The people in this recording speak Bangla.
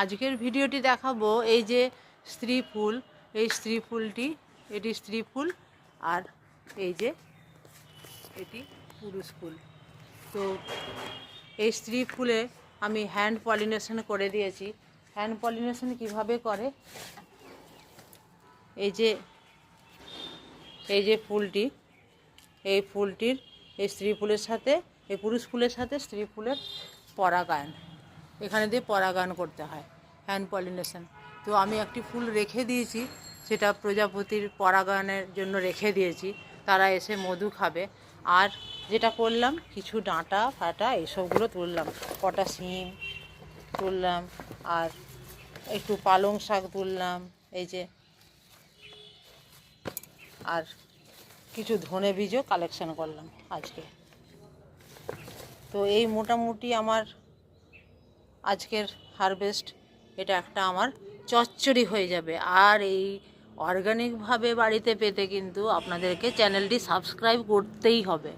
আজকের ভিডিওটি দেখাবো এই যে স্ত্রী ফুল, এই স্ত্রী ফুলটি, এটি স্ত্রী ফুল আর এই যে এটি পুরুষ ফুল। তো এই স্ত্রী ফুলে আমি হ্যান্ড পলিনেশন করে দিয়েছি। হ্যান্ড পলিনেশন কীভাবে করে? এই যে এই যে ফুলটি, এই ফুলটির এই স্ত্রী ফুলের সাথে, এই পুরুষ ফুলের সাথে স্ত্রী ফুলের পরাগায়ন। এখানে দিয়ে পরাগায়ন করতে হয় হ্যান্ড পলিনেশন তো আমি একটি ফুল রেখে দিয়েছি, সেটা প্রজাপতির পরাগায়নের জন্য রেখে দিয়েছি। তারা এসে মধু খাবে। আর যেটা করলাম, কিছু ডাঁটা, ফাটা, এসবগুলো তুললাম। কটা শিম তুললাম, আর একটু পালং শাক তুললাম, এই যে। আর কিছু ধনে বীজও কালেকশন করলাম আজকে। তো এই মোটামুটি আমার আজকের হারভেস্ট এটা একটা আমার চচ্চড়ি হয়ে যাবে। আর এই অর্গানিকভাবে বাড়িতে পেতে কিন্তু আপনাদেরকে চ্যানেলটি সাবস্ক্রাইব করতেই হবে।